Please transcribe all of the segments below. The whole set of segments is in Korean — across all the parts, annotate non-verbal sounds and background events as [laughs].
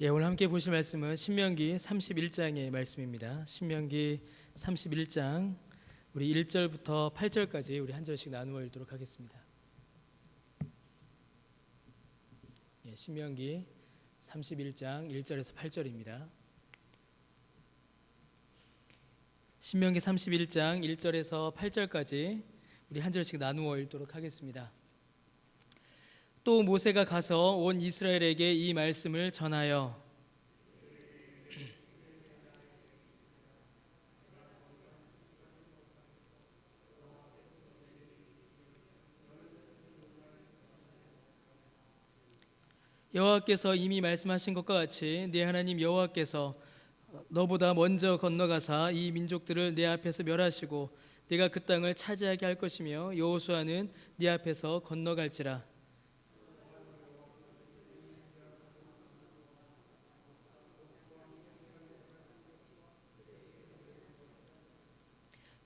예, 오늘 함께 보실 말씀은 신명기 31장의 말씀입니다. 신명기 31장 우리 1절부터 8절까지 우리 한 절씩 나누어 읽도록 하겠습니다. 예, 신명기 31장 1절에서 8절입니다. 신명기 31장 1절에서 8절까지 우리 한 절씩 나누어 읽도록 하겠습니다. 또 모세가 가서 온 이스라엘에게 이 말씀을 전하여. 여호와께서 이미 말씀하신 것과 같이 네 하나님 여호와께서 너보다 먼저 건너가사 이 민족들을 내 앞에서 멸하시고 네가 그 땅을 차지하게 할 것이며 여호수아는 네 앞에서 건너갈지라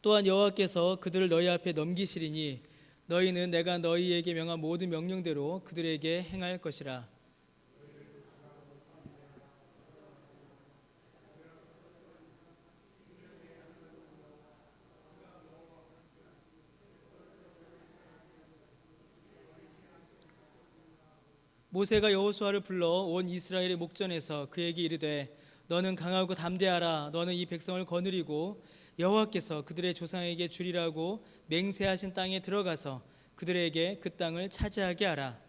또한 여호와께서 그들을 너희 앞에 넘기시리니 너희는 내가 너희에게 명한 모든 명령대로 그들에게 행할 것이라. 모세가 여호수아를 불러 온 이스라엘의 목전에서 그에게 이르되 너는 강하고 담대하라. 너는 이 백성을 거느리고 여호와께서 그들의 조상에게 주리라고 맹세하신 땅에 들어가서 그들에게 그 땅을 차지하게 하라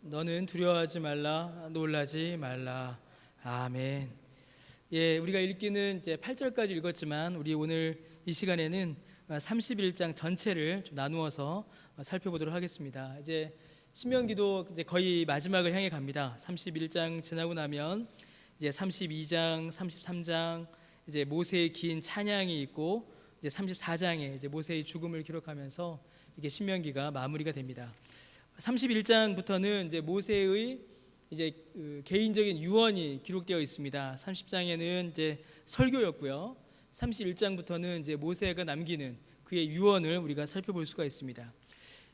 너는 두려워하지 말라 놀라지 말라 아멘. 예, 우리가 읽기는 이제 8절까지 읽었지만 우리 오늘 이 시간에는 31장 전체를 좀 나누어서 살펴보도록 하겠습니다. 이제 신명기도 이제 거의 마지막을 향해 갑니다. 31장 지나고 나면 이제 32장, 33장 이제 모세의 긴 찬양이 있고 이제 34장에 이제 모세의 죽음을 기록하면서 이게 신명기가 마무리가 됩니다. 31장부터는 이제 모세의 이제 그 개인적인 유언이 기록되어 있습니다. 30장에는 이제 설교였고요. 31장부터는 이제 모세가 남기는 그의 유언을 우리가 살펴볼 수가 있습니다.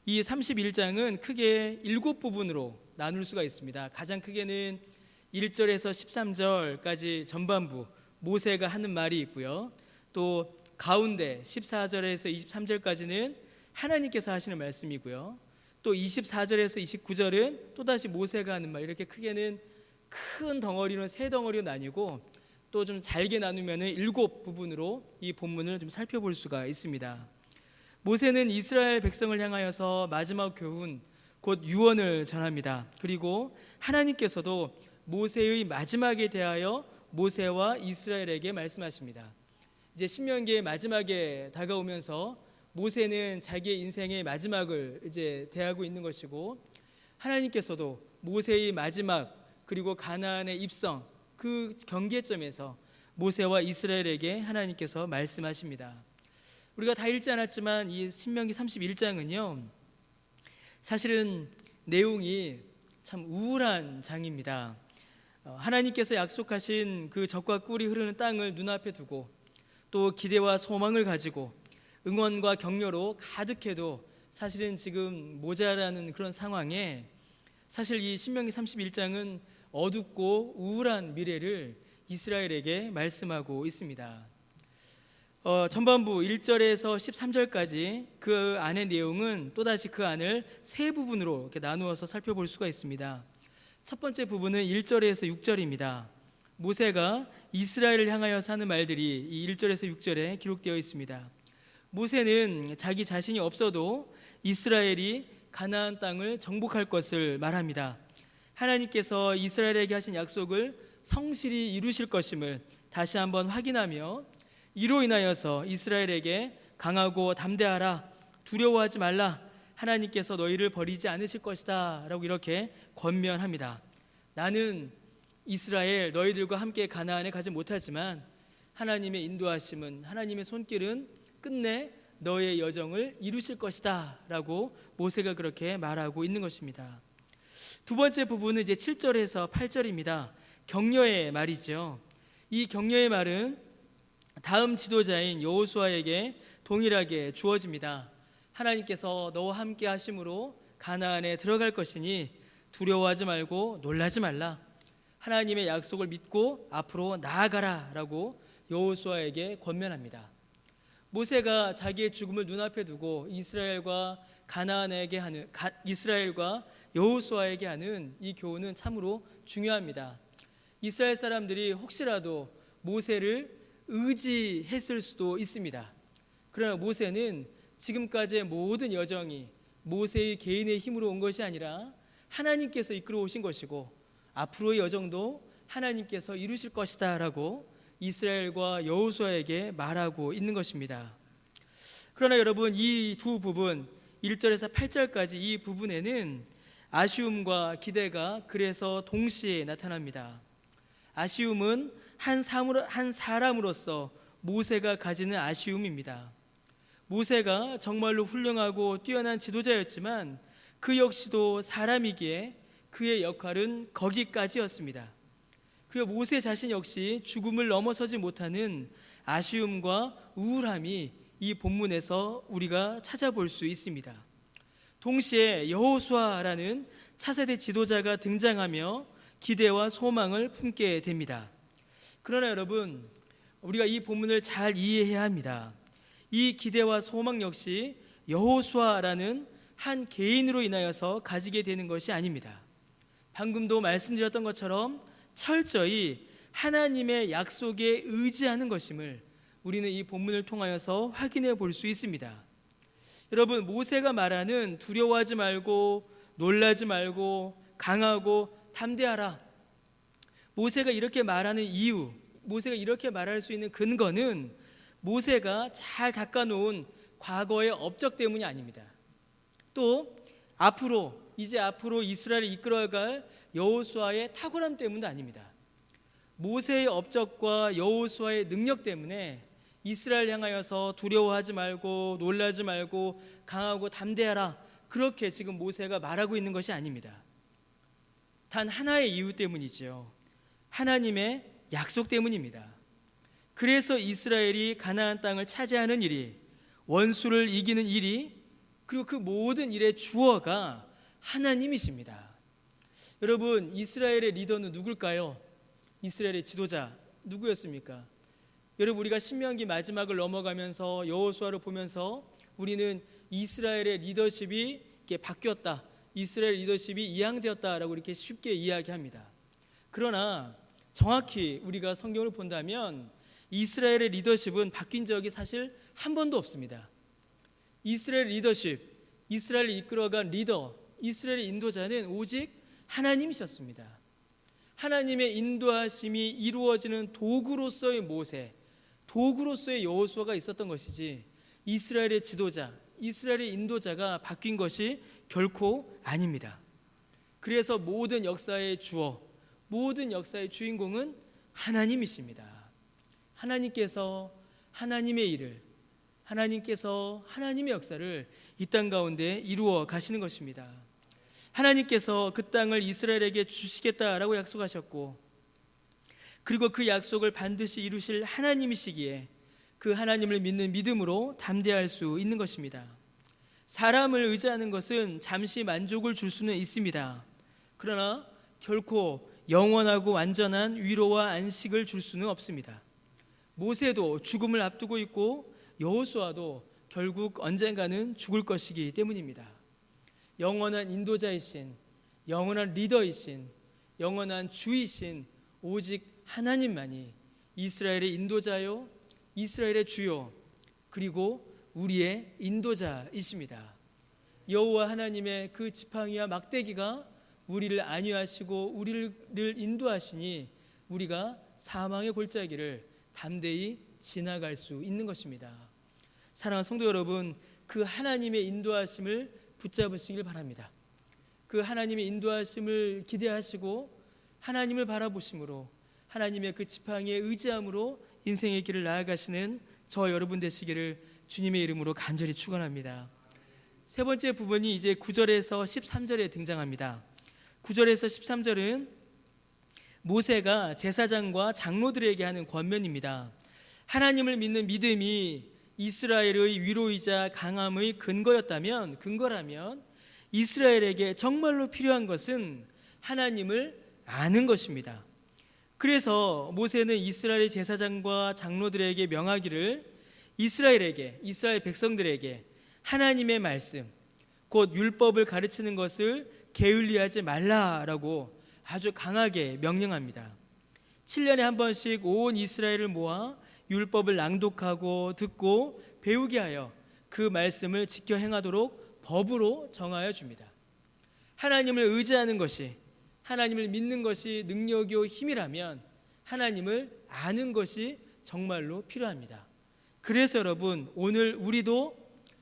이 31장은 크게 일곱 부분으로 나눌 수가 있습니다. 가장 크게는 1절에서 13절까지 전반부 모세가 하는 말이 있고요. 또 가운데 14절에서 23절까지는 하나님께서 하시는 말씀이고요. 또 24절에서 29절은 또다시 모세가 하는 말 이렇게 크게는 큰 덩어리는 세 덩어리로 나뉘고 또 좀 잘게 나누면 일곱 부분으로 이 본문을 좀 살펴볼 수가 있습니다. 모세는 이스라엘 백성을 향하여서 마지막 교훈 곧 유언을 전합니다. 그리고 하나님께서도 모세의 마지막에 대하여 모세와 이스라엘에게 말씀하십니다. 이제 신명기의 마지막에 다가오면서 모세는 자기의 인생의 마지막을 이제 대하고 있는 것이고 하나님께서도 모세의 마지막 그리고 가나안의 입성 그 경계점에서 모세와 이스라엘에게 하나님께서 말씀하십니다. 우리가 다 읽지 않았지만 이 신명기 31장은요. 사실은 내용이 참 우울한 장입니다. 어, 하나님께서 약속하신 그 적과 꿀이 흐르는 땅을 눈앞에 두고 또 기대와 소망을 가지고 응원과 격려로 가득해도 사실은 지금 모자라는 그런 상황에 사실 이 신명기 31장은 어둡고 우울한 미래를 이스라엘에게 말씀하고 있습니다. 어, 전반부 1절에서 13절까지 그 안의 내용은 또다시 그 안을 세 부분으로 이렇게 나누어서 살펴볼 수가 있습니다. 첫 번째 부분은 1절에서 6절입니다. 모세가 이스라엘을 향하여 사는 말들이 이 1절에서 6절에 기록되어 있습니다. 모세는 자기 자신이 없어도 이스라엘이 가나안 땅을 정복할 것을 말합니다. 하나님께서 이스라엘에게 하신 약속을 성실히 이루실 것임을 다시 한번 확인하며 이로 인하여서 이스라엘에게 강하고 담대하라 두려워하지 말라 하나님께서 너희를 버리지 않으실 것이다라고 이렇게 권면합니다. 나는 이스라엘 너희들과 함께 가나안에 가지 못하지만 하나님의 인도하심은 하나님의 손길은 끝내 너의 여정을 이루실 것이다라고 모세가 그렇게 말하고 있는 것입니다. 두 번째 부분은 이제 7절에서 8절입니다. 격려의 말이죠. 이 격려의 말은 다음 지도자인 여호수아에게 동일하게 주어집니다. 하나님께서 너와 함께 하심으로 가나안에 들어갈 것이니 두려워하지 말고 놀라지 말라. 하나님의 약속을 믿고 앞으로 나아가라라고 여호수아에게 권면합니다. 모세가 자기의 죽음을 눈앞에 두고 이스라엘과 가나안에게 하는 가, 이스라엘과 여호수아에게 하는 이 교훈은 참으로 중요합니다. 이스라엘 사람들이 혹시라도 모세를 의지했을 수도 있습니다. 그러나 모세는 지금까지의 모든 여정이 모세의 개인의 힘으로 온 것이 아니라 하나님께서 이끌어 오신 것이고 앞으로의 여정도 하나님께서 이루실 것이다라고 이스라엘과 여호수아에게 말하고 있는 것입니다. 그러나 여러분 이 두 부분 1절에서 8절까지 이 부분에는 아쉬움과 기대가 그래서 동시에 나타납니다. 아쉬움은 한, 사람으로, 한 사람으로서 모세가 가지는 아쉬움입니다. 모세가 정말로 훌륭하고 뛰어난 지도자였지만 그 역시도 사람이기에 그의 역할은 거기까지였습니다. 그리고 모세 자신 역시 죽음을 넘어서지 못하는 아쉬움과 우울함이 이 본문에서 우리가 찾아볼 수 있습니다. 동시에 여호수아라는 차세대 지도자가 등장하며 기대와 소망을 품게 됩니다. 그러나 여러분, 우리가 이 본문을 잘 이해해야 합니다. 이 기대와 소망 역시 여호수아라는 한 개인으로 인하여서 가지게 되는 것이 아닙니다. 방금도 말씀드렸던 것처럼 철저히 하나님의 약속에 의지하는 것임을 우리는 이 본문을 통하여서 확인해 볼 수 있습니다. 여러분, 모세가 말하는 두려워하지 말고 놀라지 말고 강하고 담대하라. 모세가 이렇게 말하는 이유, 모세가 이렇게 말할 수 있는 근거는 모세가 잘 닦아놓은 과거의 업적 때문이 아닙니다. 또 앞으로 이제 앞으로 이스라엘을 이끌어갈 여호수아의 탁월함 때문도 아닙니다. 모세의 업적과 여호수아의 능력 때문에 이스라엘 향하여서 두려워하지 말고 놀라지 말고 강하고 담대하라 그렇게 지금 모세가 말하고 있는 것이 아닙니다. 단 하나의 이유 때문이지요. 하나님의 약속 때문입니다. 그래서 이스라엘이 가나안 땅을 차지하는 일이 원수를 이기는 일이 그리고 그 모든 일의 주어가 하나님이십니다. 여러분, 이스라엘의 리더는 누굴까요? 이스라엘의 지도자 누구였습니까? 여러분 우리가 신명기 마지막을 넘어가면서 여호수아를 보면서 우리는 이스라엘의 리더십이 이렇게 바뀌었다. 이스라엘 리더십이 이양되었다라고 이렇게 쉽게 이야기합니다. 그러나 정확히 우리가 성경을 본다면 이스라엘의 리더십은 바뀐 적이 사실 한 번도 없습니다. 이스라엘 리더십, 이스라엘을 이끌어간 리더, 이스라엘의 인도자는 오직 하나님이셨습니다. 하나님의 인도하심이 이루어지는 도구로서의 모세, 도구로서의 여호수아가 있었던 것이지 이스라엘의 지도자, 이스라엘의 인도자가 바뀐 것이 결코 아닙니다. 그래서 모든 역사의 주어, 모든 역사의 주인공은 하나님이십니다. 하나님께서 하나님의 일을 하나님께서 하나님의 역사를 이 땅 가운데 이루어 가시는 것입니다. 하나님께서 그 땅을 이스라엘에게 주시겠다라고 약속하셨고 그리고 그 약속을 반드시 이루실 하나님이시기에 그 하나님을 믿는 믿음으로 담대할 수 있는 것입니다. 사람을 의지하는 것은 잠시 만족을 줄 수는 있습니다. 그러나 결코 영원하고 완전한 위로와 안식을 줄 수는 없습니다. 모세도 죽음을 앞두고 있고 여호수아도 결국 언젠가는 죽을 것이기 때문입니다. 영원한 인도자이신 영원한 리더이신 영원한 주이신 오직 하나님만이 이스라엘의 인도자요 이스라엘의 주요 그리고 우리의 인도자이십니다. 여호와 하나님의 그 지팡이와 막대기가 우리를 안위하시고 우리를 인도하시니 우리가 사망의 골짜기를 담대히 지나갈 수 있는 것입니다. 사랑하는 성도 여러분, 그 하나님의 인도하심을 붙잡으시길 바랍니다. 그 하나님의 인도하심을 기대하시고 하나님을 바라보심으로 하나님의 그 지팡이에 의지함으로 인생의 길을 나아가시는 저 여러분 되시기를 주님의 이름으로 간절히 축원합니다. 세 번째 부분이 이제 9절에서 13절에 등장합니다. 9절에서 13절은 모세가 제사장과 장로들에게 하는 권면입니다. 하나님을 믿는 믿음이 이스라엘의 위로이자 강함의 근거였다면 근거라면 이스라엘에게 정말로 필요한 것은 하나님을 아는 것입니다. 그래서 모세는 이스라엘 제사장과 장로들에게 명하기를 이스라엘에게 이스라엘 백성들에게 하나님의 말씀 곧 율법을 가르치는 것을 게을리하지 말라라고 아주 강하게 명령합니다. 7년에 한 번씩 온 이스라엘을 모아 율법을 낭독하고 듣고 배우게 하여 그 말씀을 지켜 행하도록 법으로 정하여 줍니다. 하나님을 의지하는 것이 하나님을 믿는 것이 능력이요 힘이라면 하나님을 아는 것이 정말로 필요합니다. 그래서 여러분 오늘 우리도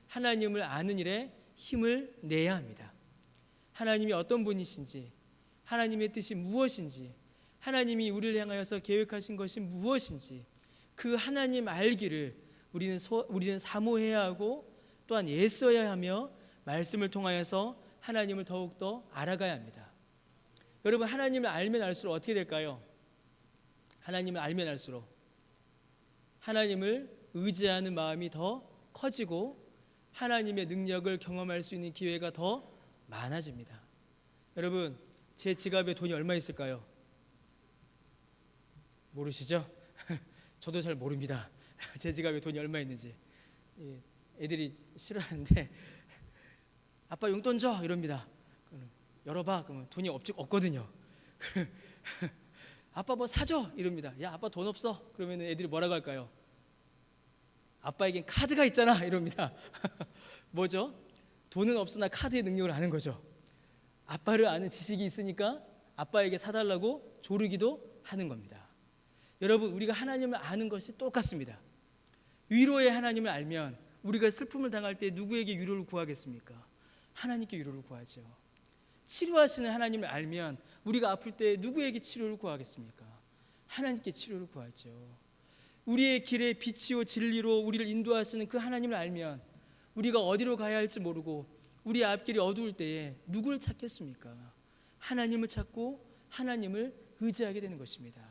하나님을 아는 일에 힘을 내야 합니다. 하나님이 어떤 분이신지 하나님의 뜻이 무엇인지 하나님이 우리를 향하여서 계획하신 것이 무엇인지 그 하나님 알기를 우리는 소, 우리는 사모해야 하고 또한 애써야 하며 말씀을 통하여서 하나님을 더욱 더 알아가야 합니다. 여러분 하나님을 알면 알수록 어떻게 될까요? 하나님을 알면 알수록 하나님을 의지하는 마음이 더 커지고 하나님의 능력을 경험할 수 있는 기회가 더 많아집니다. 여러분 제 지갑에 돈이 얼마 있을까요? 모르시죠? [laughs] 저도 잘 모릅니다. [laughs] 제 지갑에 돈이 얼마 있는지. 예, 애들이 싫어하는데 [laughs] 아빠 용돈 줘 이럽니다. 열어봐 그러면 돈이 없, 없거든요. 아빠 뭐 사줘 이럽니다. 야 아빠 돈 없어 그러면 애들이 뭐라고 할까요? 아빠에겐 카드가 있잖아 이럽니다. 뭐죠? 돈은 없으나 카드의 능력을 아는 거죠. 아빠를 아는 지식이 있으니까 아빠에게 사달라고 조르기도 하는 겁니다. 여러분 우리가 하나님을 아는 것이 똑같습니다. 위로의 하나님을 알면 우리가 슬픔을 당할 때 누구에게 위로를 구하겠습니까? 하나님께 위로를 구하죠. 치료하시는 하나님을 알면 우리가 아플 때 누구에게 치료를 구하겠습니까? 하나님께 치료를 구하죠. 우리의 길에 빛이요 진리로 우리를 인도하시는 그 하나님을 알면 우리가 어디로 가야 할지 모르고 우리 앞길이 어두울 때에 누구를 찾겠습니까? 하나님을 찾고 하나님을 의지하게 되는 것입니다.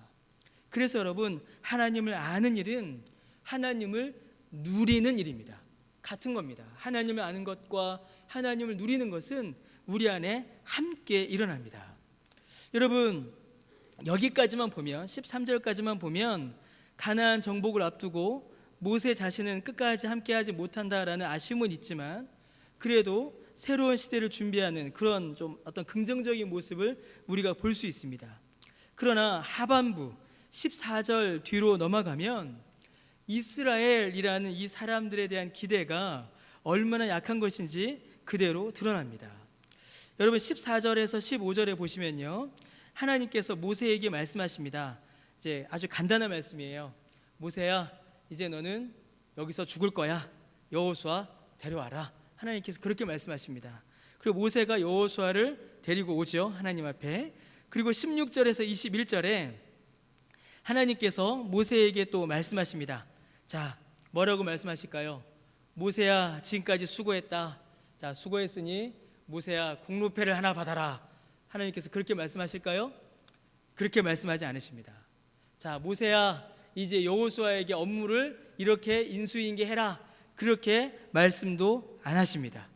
그래서 여러분 하나님을 아는 일은 하나님을 누리는 일입니다. 같은 겁니다. 하나님을 아는 것과 하나님을 누리는 것은 우리 안에 함께 일어납니다. 여러분 여기까지만 보면 13절까지만 보면 가나안 정복을 앞두고 모세 자신은 끝까지 함께하지 못한다라는 아쉬움은 있지만 그래도 새로운 시대를 준비하는 그런 좀 어떤 긍정적인 모습을 우리가 볼 수 있습니다. 그러나 하반부 14절 뒤로 넘어가면 이스라엘이라는 이 사람들에 대한 기대가 얼마나 약한 것인지 그대로 드러납니다. 여러분 14절에서 15절에 보시면요. 하나님께서 모세에게 말씀하십니다. 이제 아주 간단한 말씀이에요. 모세야, 이제 너는 여기서 죽을 거야. 여호수아 데려와라. 하나님께서 그렇게 말씀하십니다. 그리고 모세가 여호수아를 데리고 오죠. 하나님 앞에. 그리고 16절에서 21절에 하나님께서 모세에게 또 말씀하십니다. 자, 뭐라고 말씀하실까요? 모세야, 지금까지 수고했다. 자, 수고했으니 모세야, 공로패를 하나 받아라. 하나님께서 그렇게 말씀하실까요? 그렇게 말씀하지 않으십니다. 자, 모세야, 이제 여호수아에게 업무를 이렇게 인수인계해라. 그렇게 말씀도 안 하십니다.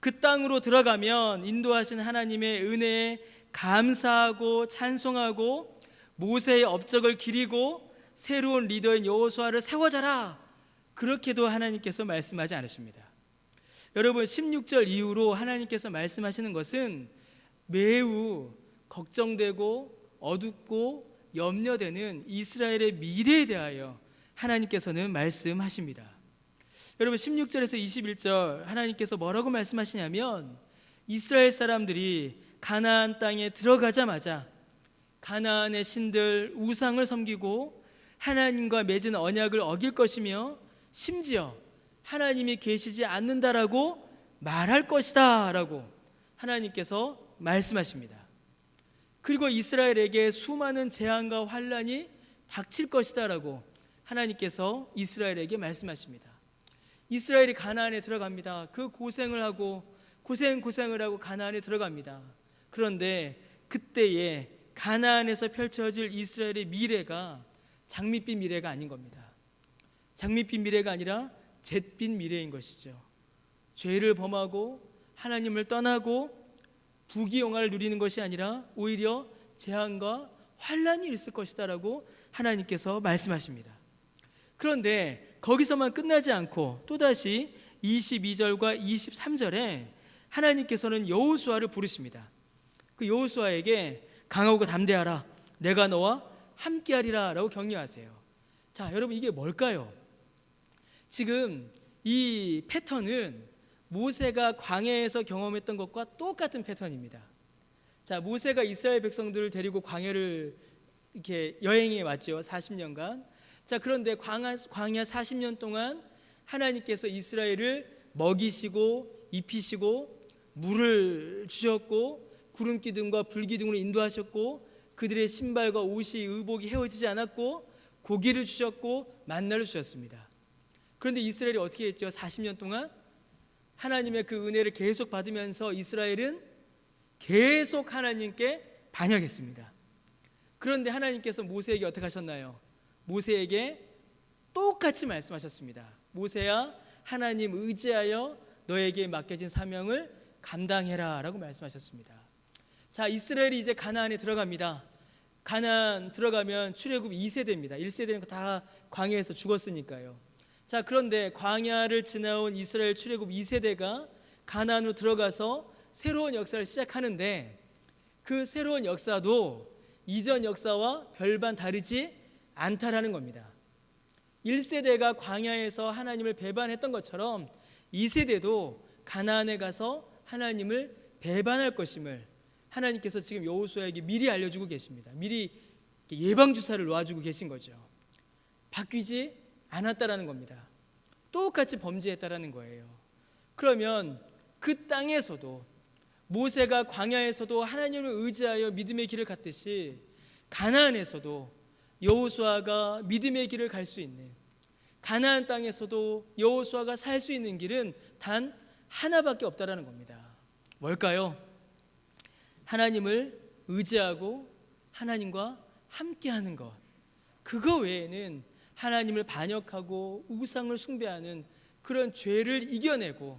그 땅으로 들어가면 인도하신 하나님의 은혜에 감사하고 찬송하고 모세의 업적을 기리고 새로운 리더인 여호수아를 세워자라. 그렇게도 하나님께서 말씀하지 않으십니다. 여러분 16절 이후로 하나님께서 말씀하시는 것은 매우 걱정되고 어둡고 염려되는 이스라엘의 미래에 대하여 하나님께서는 말씀하십니다. 여러분 16절에서 21절 하나님께서 뭐라고 말씀하시냐면 이스라엘 사람들이 가나안 땅에 들어가자마자 가나안의 신들 우상을 섬기고 하나님과 맺은 언약을 어길 것이며 심지어 하나님이 계시지 않는다라고 말할 것이다라고 하나님께서 말씀하십니다. 그리고 이스라엘에게 수많은 재앙과 환란이 닥칠 것이다라고 하나님께서 이스라엘에게 말씀하십니다. 이스라엘이 가나안에 들어갑니다. 그 고생을 하고 고생 고생을 하고 가나안에 들어갑니다. 그런데 그때에 가나안에서 펼쳐질 이스라엘의 미래가 장밋빛 미래가 아닌 겁니다. 장밋빛 미래가 아니라 잿빛 미래인 것이죠. 죄를 범하고 하나님을 떠나고 부귀영화를 누리는 것이 아니라 오히려 재앙과 환란이 있을 것이다라고 하나님께서 말씀하십니다. 그런데 거기서만 끝나지 않고 또다시 22절과 23절에 하나님께서는 여호수아를 부르십니다. 그 여호수아에게 강하고 담대하라. 내가 너와 함께하리라라고 격려하세요. 자, 여러분 이게 뭘까요? 지금 이 패턴은 모세가 광야에서 경험했던 것과 똑같은 패턴입니다. 자, 모세가 이스라엘 백성들을 데리고 광야를 이렇게 여행해 왔죠. 40년간. 자, 그런데 광야, 광야 40년 동안 하나님께서 이스라엘을 먹이시고 입히시고 물을 주셨고 구름 기둥과 불 기둥으로 인도하셨고 그들의 신발과 옷이 의복이 헤어지지 않았고 고기를 주셨고 만나를 주셨습니다. 그런데 이스라엘이 어떻게 했죠? 40년 동안 하나님의 그 은혜를 계속 받으면서 이스라엘은 계속 하나님께 반역했습니다. 그런데 하나님께서 모세에게 어떻게 하셨나요? 모세에게 똑같이 말씀하셨습니다. 모세야 하나님 의지하여 너에게 맡겨진 사명을 감당해라라고 말씀하셨습니다. 자, 이스라엘이 이제 가나안에 들어갑니다. 가나안 들어가면 출애굽 2세대입니다. 1세대는 다 광야에서 죽었으니까요. 자, 그런데 광야를 지나온 이스라엘 출애굽 2세대가 가나안으로 들어가서 새로운 역사를 시작하는데 그 새로운 역사도 이전 역사와 별반 다르지 않다라는 겁니다. 1세대가 광야에서 하나님을 배반했던 것처럼 2세대도 가나안에 가서 하나님을 배반할 것임을 하나님께서 지금 여호수아에게 미리 알려주고 계십니다. 미리 예방 주사를 놔주고 계신 거죠. 바뀌지 않았다라는 겁니다. 똑같이 범죄했다라는 거예요. 그러면 그 땅에서도 모세가 광야에서도 하나님을 의지하여 믿음의 길을 갔듯이 가나안에서도 여호수아가 믿음의 길을 갈 수 있는 가나안 땅에서도 여호수아가 살 수 있는 길은 단 하나밖에 없다라는 겁니다. 뭘까요? 하나님을 의지하고 하나님과 함께하는 것. 그거 외에는 하나님을 반역하고 우상을 숭배하는 그런 죄를 이겨내고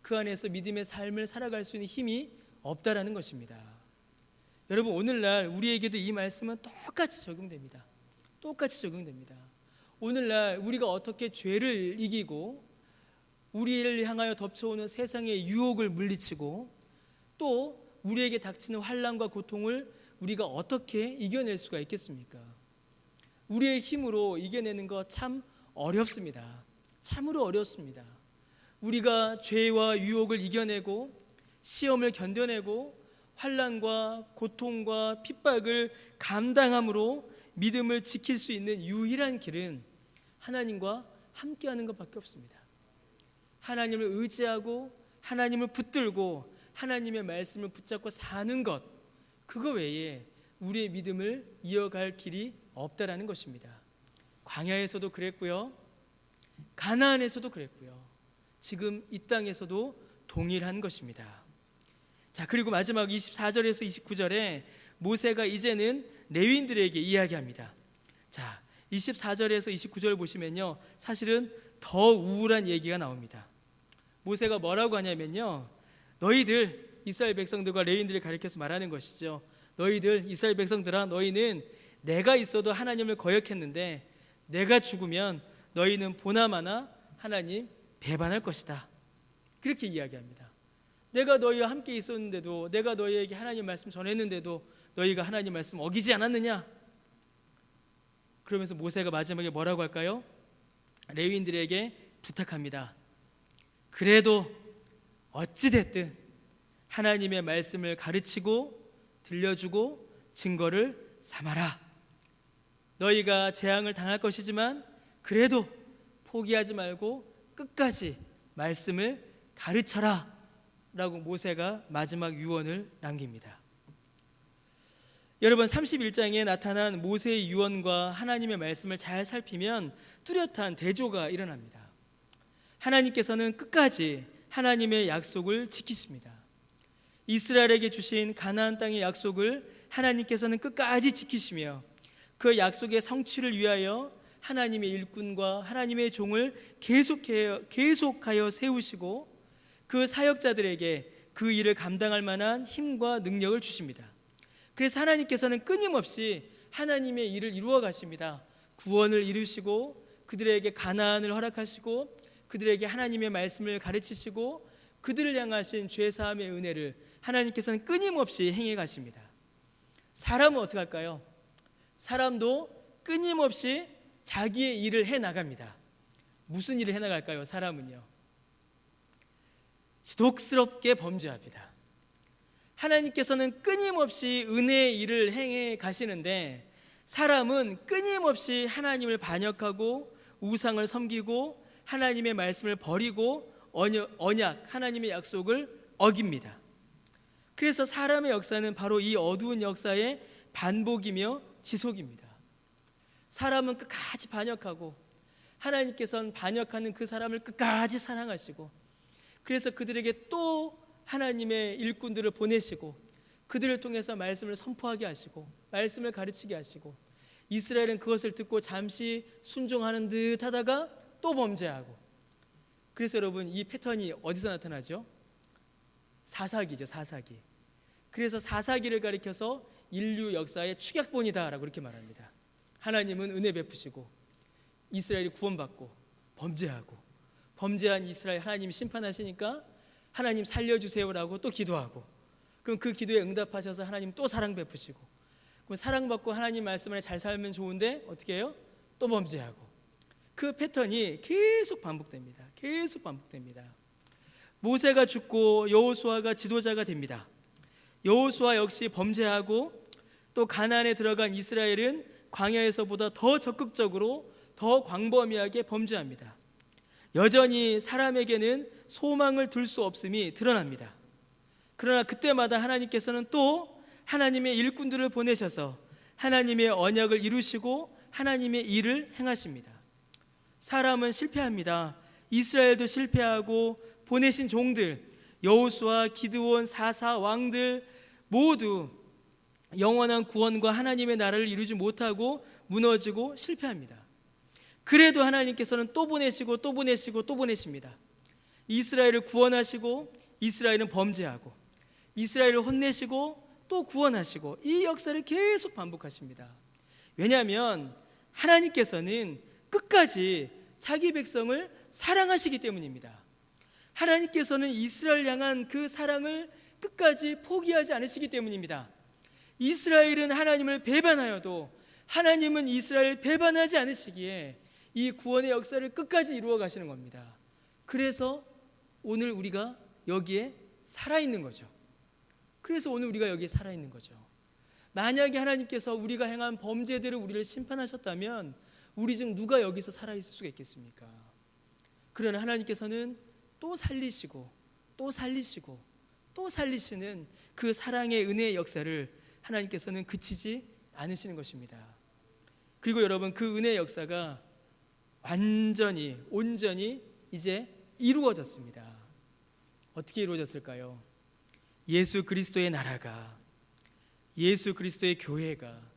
그 안에서 믿음의 삶을 살아갈 수 있는 힘이 없다라는 것입니다. 여러분 오늘날 우리에게도 이 말씀은 똑같이 적용됩니다. 똑같이 적용됩니다. 오늘날 우리가 어떻게 죄를 이기고 우리를 향하여 덮쳐오는 세상의 유혹을 물리치고 또 우리에게 닥치는 환란과 고통을 우리가 어떻게 이겨낼 수가 있겠습니까? 우리의 힘으로 이겨내는 것 참 어렵습니다. 참으로 어렵습니다. 우리가 죄와 유혹을 이겨내고 시험을 견뎌내고 환란과 고통과 핍박을 감당함으로 믿음을 지킬 수 있는 유일한 길은 하나님과 함께하는 것밖에 없습니다. 하나님을 의지하고 하나님을 붙들고 하나님의 말씀을 붙잡고 사는 것 그거 외에 우리의 믿음을 이어갈 길이 없다라는 것입니다. 광야에서도 그랬고요. 가나안에서도 그랬고요. 지금 이 땅에서도 동일한 것입니다. 자, 그리고 마지막 24절에서 29절에 모세가 이제는 레윈들에게 이야기합니다. 자, 24절에서 29절 보시면요. 사실은 더 우울한 얘기가 나옵니다. 모세가 뭐라고 하냐면요. 너희들 이스라엘 백성들과 레윈들을 가리켜서 말하는 것이죠. 너희들 이스라엘 백성들아 너희는 내가 있어도 하나님을 거역했는데 내가 죽으면 너희는 보나마나 하나님 배반할 것이다. 그렇게 이야기합니다. 내가 너희와 함께 있었는데도 내가 너희에게 하나님 말씀 전했는데도 너희가 하나님 말씀 어기지 않았느냐? 그러면서 모세가 마지막에 뭐라고 할까요? 레위인들에게 부탁합니다. 그래도 어찌 됐든 하나님의 말씀을 가르치고 들려주고 증거를 삼아라. 너희가 재앙을 당할 것이지만 그래도 포기하지 말고 끝까지 말씀을 가르쳐라. 라고 모세가 마지막 유언을 남깁니다. 여러분 31장에 나타난 모세의 유언과 하나님의 말씀을 잘 살피면 뚜렷한 대조가 일어납니다. 하나님께서는 끝까지 하나님의 약속을 지키십니다. 이스라엘에게 주신 가나안 땅의 약속을 하나님께서는 끝까지 지키시며 그 약속의 성취를 위하여 하나님의 일꾼과 하나님의 종을 계속하여, 계속하여 세우시고 그 사역자들에게 그 일을 감당할 만한 힘과 능력을 주십니다. 그래서 하나님께서는 끊임없이 하나님의 일을 이루어 가십니다. 구원을 이루시고 그들에게 가나안을 허락하시고 그들에게 하나님의 말씀을 가르치시고 그들을 향하신 죄 사함의 은혜를 하나님께서는 끊임없이 행해 가십니다. 사람은 어떻게 할까요? 사람도 끊임없이 자기의 일을 해 나갑니다. 무슨 일을 해 나갈까요? 사람은요. 지독스럽게 범죄합니다. 하나님께서는 끊임없이 은혜의 일을 행해 가시는데 사람은 끊임없이 하나님을 반역하고 우상을 섬기고 하나님의 말씀을 버리고 언약, 하나님의 약속을 어깁니다. 그래서 사람의 역사는 바로 이 어두운 역사의 반복이며 지속입니다. 사람은 끝까지 반역하고 하나님께서는 반역하는 그 사람을 끝까지 사랑하시고 그래서 그들에게 또 하나님의 일꾼들을 보내시고 그들을 통해서 말씀을 선포하게 하시고 말씀을 가르치게 하시고 이스라엘은 그것을 듣고 잠시 순종하는 듯 하다가 또 범죄하고 그래서 여러분 이 패턴이 어디서 나타나죠? 사사기죠 사사기 그래서 사사기를 가리켜서 인류 역사의 축약본이다라고 이렇게 말합니다 하나님은 은혜 베푸시고 이스라엘이 구원받고 범죄하고 범죄한 이스라엘 하나님 심판하시니까 하나님 살려주세요라고 또 기도하고 그럼 그 기도에 응답하셔서 하나님 또 사랑 베푸시고 그럼 사랑받고 하나님 말씀 안에 잘 살면 좋은데 어떻게 해요? 또 범죄하고 그 패턴이 계속 반복됩니다. 계속 반복됩니다. 모세가 죽고 여호수아가 지도자가 됩니다. 여호수아 역시 범죄하고 또 가나안에 들어간 이스라엘은 광야에서보다 더 적극적으로 더 광범위하게 범죄합니다. 여전히 사람에게는 소망을 둘 수 없음이 드러납니다. 그러나 그때마다 하나님께서는 또 하나님의 일꾼들을 보내셔서 하나님의 언약을 이루시고 하나님의 일을 행하십니다. 사람은 실패합니다. 이스라엘도 실패하고 보내신 종들 여호수아, 기드온, 사사 왕들 모두 영원한 구원과 하나님의 나라를 이루지 못하고 무너지고 실패합니다. 그래도 하나님께서는 또 보내시고 또 보내시고 또 보내십니다. 이스라엘을 구원하시고 이스라엘은 범죄하고 이스라엘을 혼내시고 또 구원하시고 이 역사를 계속 반복하십니다. 왜냐하면 하나님께서는 끝까지 자기 백성을 사랑하시기 때문입니다. 하나님께서는 이스라엘 향한 그 사랑을 끝까지 포기하지 않으시기 때문입니다. 이스라엘은 하나님을 배반하여도 하나님은 이스라엘을 배반하지 않으시기에 이 구원의 역사를 끝까지 이루어 가시는 겁니다. 그래서 오늘 우리가 여기에 살아 있는 거죠. 그래서 오늘 우리가 여기에 살아 있는 거죠. 만약에 하나님께서 우리가 행한 범죄들을 우리를 심판하셨다면 우리 중 누가 여기서 살아 있을 수가 있겠습니까? 그러나 하나님께서는 또 살리시고 또 살리시고 또 살리시는 그 사랑의 은혜의 역사를 하나님께서는 그치지 않으시는 것입니다. 그리고 여러분 그 은혜의 역사가 완전히 온전히 이제 이루어졌습니다. 어떻게 이루어졌을까요? 예수 그리스도의 나라가 예수 그리스도의 교회가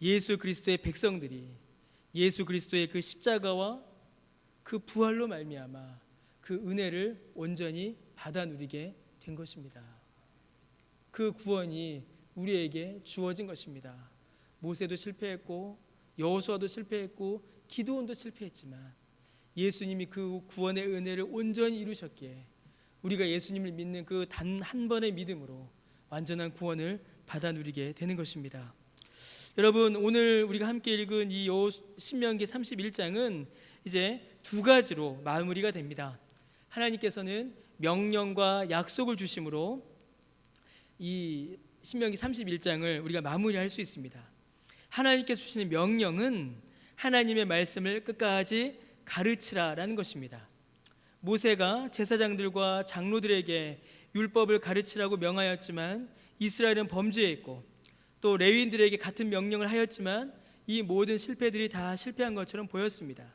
예수 그리스도의 백성들이 예수 그리스도의 그 십자가와 그 부활로 말미암아 그 은혜를 온전히 받아 누리게 된 것입니다. 그 구원이 우리에게 주어진 것입니다. 모세도 실패했고 여호수아도 실패했고 기도원도 실패했지만 예수님이 그 구원의 은혜를 온전히 이루셨기에 우리가 예수님을 믿는 그 단 한 번의 믿음으로 완전한 구원을 받아 누리게 되는 것입니다. 여러분 오늘 우리가 함께 읽은 이 신명기 31장은 이제 두 가지로 마무리가 됩니다. 하나님께서는 명령과 약속을 주심으로 이 신명기 31장을 우리가 마무리할 수 있습니다. 하나님께 주시는 명령은 하나님의 말씀을 끝까지 가르치라라는 것입니다. 모세가 제사장들과 장로들에게 율법을 가르치라고 명하였지만 이스라엘은 범죄했고 또 레위인들에게 같은 명령을 하였지만 이 모든 실패들이 다 실패한 것처럼 보였습니다.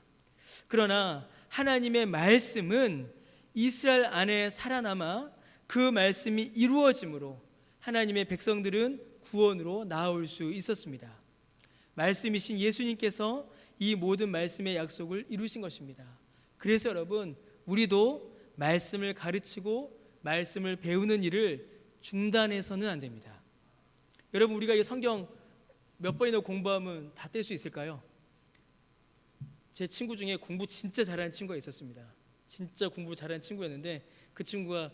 그러나 하나님의 말씀은 이스라엘 안에 살아남아 그 말씀이 이루어짐으로 하나님의 백성들은 구원으로 나올 수 있었습니다. 말씀이신 예수님께서 이 모든 말씀의 약속을 이루신 것입니다. 그래서 여러분, 우리도 말씀을 가르치고 말씀을 배우는 일을 중단해서는 안 됩니다. 여러분, 우리가 이 성경 몇 번이나 공부하면 다 뗄 수 있을까요? 제 친구 중에 공부 진짜 잘하는 친구가 있었습니다. 진짜 공부 잘하는 친구였는데 그 친구가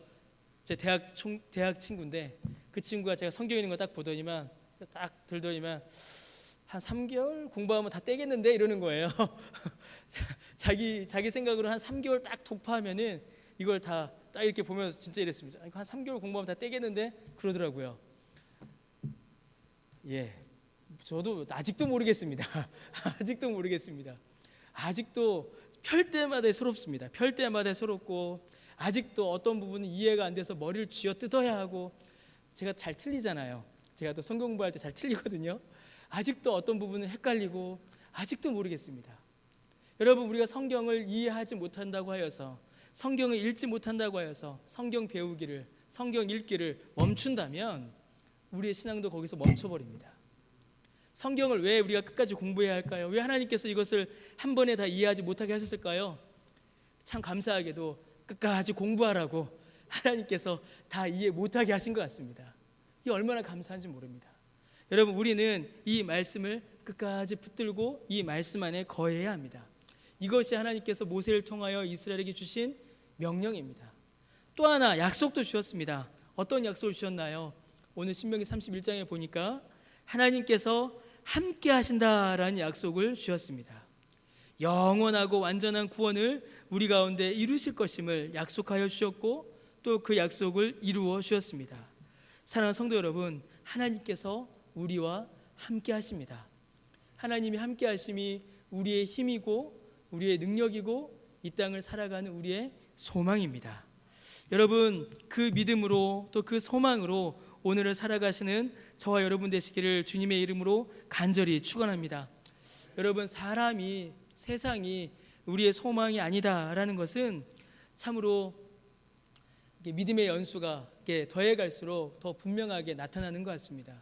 제 대학 총, 대학 친구인데 그 친구가 제가 성경 있는 거 딱 보더니만 딱 들더니만 한 3개월 공부하면 다 떼겠는데 이러는 거예요. [laughs] 자기 자기 생각으로 한 3개월 딱 독파하면은 이걸 다 딱 이렇게 보면서 진짜 이랬습니다. 한 3개월 공부하면 다 떼겠는데 그러더라고요. 예. 저도 아직도 모르겠습니다. [laughs] 아직도 모르겠습니다. 아직도 펼 때마다 새롭습니다. 펼 때마다 새롭고 아직도 어떤 부분은 이해가 안 돼서 머리를 쥐어 뜯어야 하고 제가 잘 틀리잖아요. 제가 또 성경 공부할 때 잘 틀리거든요. 아직도 어떤 부분은 헷갈리고 아직도 모르겠습니다. 여러분 우리가 성경을 이해하지 못한다고 하여서 성경을 읽지 못한다고 하여서 성경 배우기를 성경 읽기를 멈춘다면 우리의 신앙도 거기서 멈춰버립니다. 성경을 왜 우리가 끝까지 공부해야 할까요? 왜 하나님께서 이것을 한 번에 다 이해하지 못하게 하셨을까요? 참 감사하게도 끝까지 공부하라고 하나님께서 다 이해 못하게 하신 것 같습니다. 이 얼마나 감사한지 모릅니다. 여러분 우리는 이 말씀을 끝까지 붙들고 이 말씀 안에 거해야 합니다. 이것이 하나님께서 모세를 통하여 이스라엘에게 주신 명령입니다. 또 하나 약속도 주셨습니다. 어떤 약속을 주셨나요? 오늘 신명기 31장에 보니까 하나님께서 함께 하신다라는 약속을 주셨습니다. 영원하고 완전한 구원을 우리 가운데 이루실 것임을 약속하여 주셨고 또 그 약속을 이루어 주셨습니다. 사랑하는 성도 여러분, 하나님께서 우리와 함께 하십니다. 하나님이 함께 하심이 우리의 힘이고 우리의 능력이고 이 땅을 살아가는 우리의 소망입니다. 여러분, 그 믿음으로 또 그 소망으로 오늘을 살아가시는 저와 여러분 되시기를 주님의 이름으로 간절히 축원합니다. 여러분 사람이 세상이 우리의 소망이 아니다라는 것은 참으로 믿음의 연수가 더해갈수록 더 분명하게 나타나는 것 같습니다.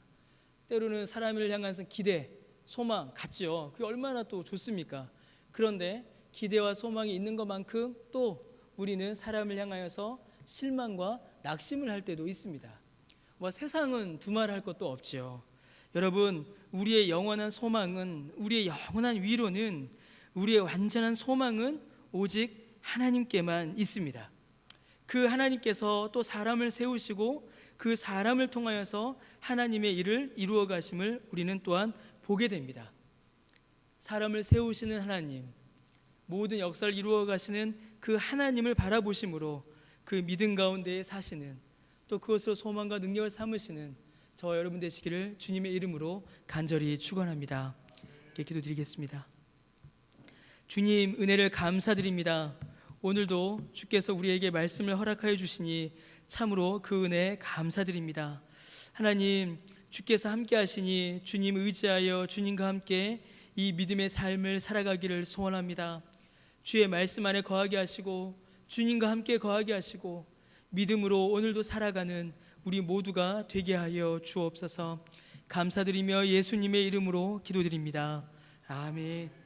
때로는 사람을 향한 기대, 소망 같죠. 그게 얼마나 또 좋습니까? 그런데 기대와 소망이 있는 것만큼 또 우리는 사람을 향하여서 실망과 낙심을 할 때도 있습니다. 뭐 세상은 두말할 것도 없지요. 여러분, 우리의 영원한 소망은 우리의 영원한 위로는 우리의 완전한 소망은 오직 하나님께만 있습니다. 그 하나님께서 또 사람을 세우시고 그 사람을 통하여서 하나님의 일을 이루어 가심을 우리는 또한 보게 됩니다. 사람을 세우시는 하나님, 모든 역사를 이루어 가시는 그 하나님을 바라보심으로 그 믿음 가운데 사시는 또 그것으로 소망과 능력을 삼으시는 저와 여러분 되시기를 주님의 이름으로 간절히 축원합니다. 기도 드리겠습니다. 주님 은혜를 감사드립니다. 오늘도 주께서 우리에게 말씀을 허락하여 주시니 참으로 그 은혜 감사드립니다. 하나님 주께서 함께 하시니 주님 의지하여 주님과 함께 이 믿음의 삶을 살아가기를 소원합니다. 주의 말씀 안에 거하게 하시고 주님과 함께 거하게 하시고 믿음으로 오늘도 살아가는 우리 모두가 되게 하여 주옵소서. 감사드리며 예수님의 이름으로 기도드립니다. 아멘.